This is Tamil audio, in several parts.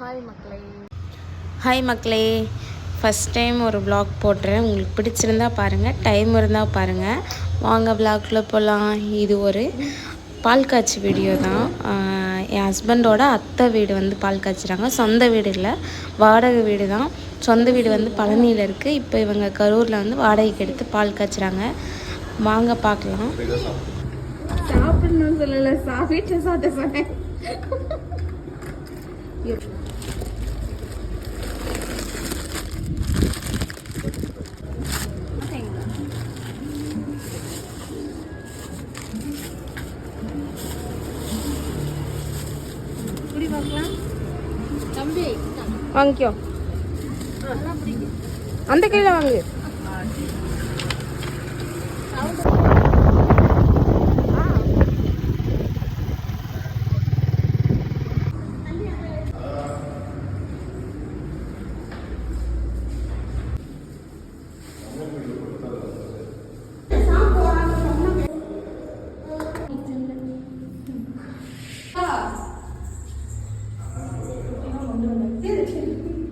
ஹாய் மக்களே. ஹாய் மக்களே. ஃபஸ்ட் டைம் ஒரு vlog போடுறேன் உங்களுக்கு பிடிச்சிருந்தா பாருங்கள் டைம் இருந்தால் பாருங்கள் வாங்க vlogக்குள்ள போகலாம் இது ஒரு பால் காய்ச்சி வீடியோ தான். என் ஹஸ்பண்டோட அத்தை வீடு வந்து பால் காய்ச்சுறாங்க. சொந்த வீடு இல்லை. வாடகை வீடு தான். சொந்த வீடு வந்து பழனியில் இருக்குது இப்போ இவங்க கரூரில் வந்து வாடகைக்கு எடுத்து பால் காய்ச்சுறாங்க. வாங்க பார்க்கலாம். சாப்பிடணும்னு சொல்லல. சாப்பிட்டு சாப்பிட்ட சொன்னேன் இப்படி பார்க்கலாம் தம்பி வாங்கிக்கோ. அந்த கையில் வாங்கு.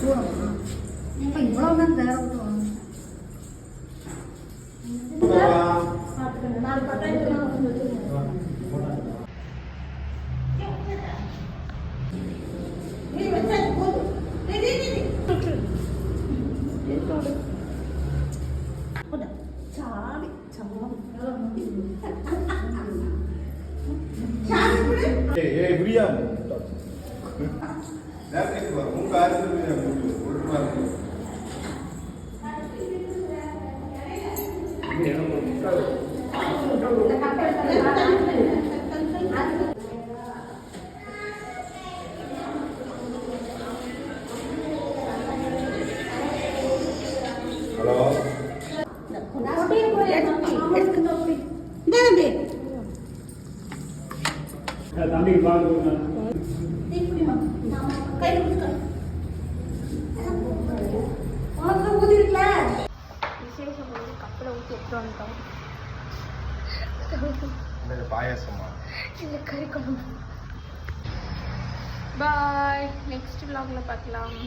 தச்சிருக்கீங்க எவ்வளவு ஏய் ஏய் முடியா நேரத்துக்கு வரும். உங்க ஆசிரியர் முடியும் ஒழுங்கா இருக்கும் ஹலோ? தம்பிக்கு பால் பாயாசமா? இல்லை கறி குழம்பு பாய் நெக்ஸ்ட் vlogல பார்க்கலாம்